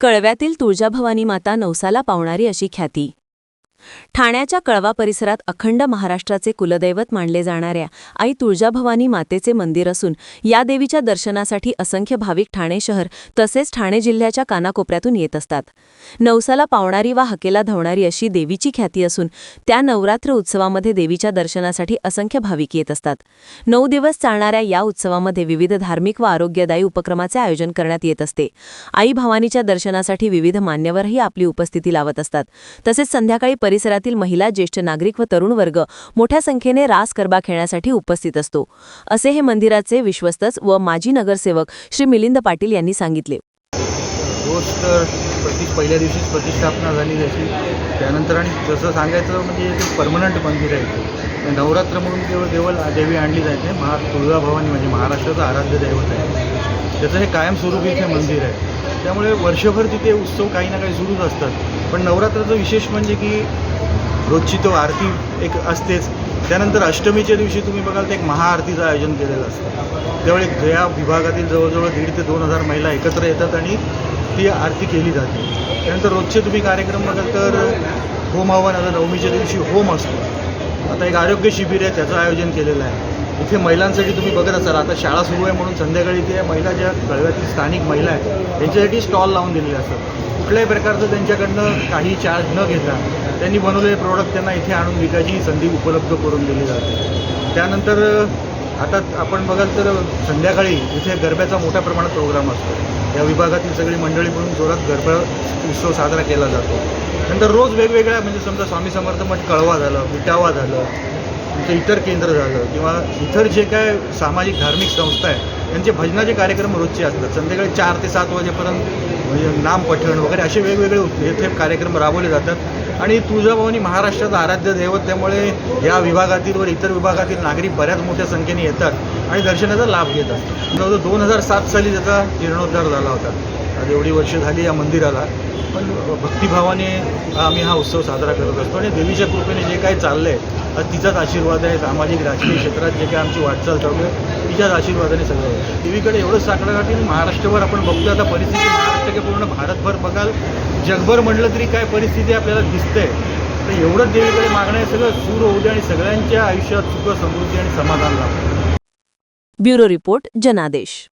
कळव्यातील तुळजाभवानी माता नवसाला पावणारी अशी ख्याती. ठाण्याच्या कळवा परिसरात अखंड महाराष्ट्राचे कुलदैवत मानले जाणाऱ्या आई तुळजाभवानी मातेचे मंदिर असून या देवीच्या दर्शनासाठी असंख्य भाविक ठाणे शहर तसेच ठाणे जिल्ह्याच्या कानाकोपऱ्यातून येत असतात. नवसाला पावणारी वा हकेला धावणारी अशी देवीची ख्याती असून त्या नवरात्र उत्सवामध्ये देवीच्या दर्शनासाठी असंख्य भाविक येत असतात. नऊ दिवस चालणाऱ्या या उत्सवामध्ये विविध धार्मिक व आरोग्यदायी उपक्रमाचे आयोजन करण्यात येत असते. आई भवानीच्या दर्शनासाठी विविध मान्यवरही आपली उपस्थिती लावत असतात. तसेच संध्याकाळी परिसरातील महिला ज्येष्ठ नागरिक व तरुण वर्ग मोठ्या संख्येने रास गरबा खेळण्यासाठी उपस्थित असतो. असे हे मंदिराचे विश्वस्तच व माजी नगरसेवक श्री मिलिंद पाटील यांनी सांगितले. पहिल्या दिवशीच प्रतिष्ठापना झाली त्याची. त्यानंतर आणि जसं सांगायचं म्हणजे ते परमनंट मंदिर आहे ते. नवरात्र म्हणून केवळ केवळ देवी आणली जाते महा तुळजाभवानी म्हणजे महाराष्ट्राचं आराध्य दैवत आहे. त्याचं हे कायमस्वरूपी इथे मंदिर आहे. त्यामुळे वर्षभर तिथे उत्सव काही ना काही सुरूच असतात. पण नवरात्राचं विशेष म्हणजे की रोजची तो आरती एक असतेच. त्यानंतर अष्टमीच्या दिवशी तुम्ही बघाल तर एक महाआरतीचं आयोजन केलेलं असतं. त्यावेळी या विभागातील जवळजवळ दीड ते दोन हजार महिला एकत्र येतात आणि ती आरती केली जाते. त्यानंतर रोजचे तुम्ही कार्यक्रम बघाल तर होम हवन आता नवमीच्या दिवशी होम असतो. आता एक आरोग्य शिबिर आहे त्याचं आयोजन केलेलं आहे. इथे महिलांसाठी तुम्ही बघत असाल आता शाळा सुरू आहे म्हणून संध्याकाळी ते महिला ज्या कळव्यातील स्थानिक महिला आहेत त्यांच्यासाठी स्टॉल लावून दिलेले असतात. कुठल्याही प्रकारचं त्यांच्याकडनं काही चार्ज न घेता त्यांनी बनवलेले प्रोडक्ट त्यांना इथे आणून विकायची संधी उपलब्ध करून दिली जाते. त्यानंतर आता आपण बघाल तर संध्याकाळी इथे गरब्याचा मोठ्या प्रमाणात प्रोग्राम असतो. या विभागातील सगळी मंडळी म्हणून जोरात गरबा उत्सव साजरा केला जातो. नंतर रोज वेगवेगळ्या म्हणजे समजा स्वामी समर्थ मठ कळवा झालं विटावा झालं तुमचं इतर केंद्र झालं किंवा इतर जे काय सामाजिक धार्मिक संस्था आहे त्यांचे भजनाचे कार्यक्रम रोजचे असतात. संध्याकाळी चार ते सात वाजेपर्यंत म्हणजे नाम पठण वगैरे असे वेगवेगळे येथे कार्यक्रम राबवले जातात. आणि तुळजाभवानी महाराष्ट्राचं आराध्य दैवत त्यामुळे या विभागातील व इतर विभागातील नागरिक बऱ्याच मोठ्या संख्येने येतात आणि दर्शनाचा लाभ घेतात जवळजवळ दोन हजार सात साली त्याचा जीर्णोद्धार झाला होता. आज एवढी वर्ष झाली या मंदिराला. पण भक्तिभावाने आम्ही हा उत्सव साजरा करत असतो आणि देवीच्या कृपेने जे काही चाललं आहे तिचाच आशीर्वाद आहे सामाजिक राजकीय क्षेत्रात जे काही आमची वाटचाल चालू आहे तिच्याच आशीर्वादाने सगळं देवीकडे एवढं साकडं महाराष्ट्रभर आपण बघतो आता परिस्थिती महाराष्ट्र की पूर्ण भारतभर बघाल जगभर म्हटलं तरी काय परिस्थिती आपल्याला दिसते तर एवढंच देवीकडे मागणं आहे सगळं सूर होऊ दे आणि सगळ्यांच्या आयुष्यात सुख समृद्धी आणि समाधान लाभो. ब्युरो रिपोर्ट जनादेश.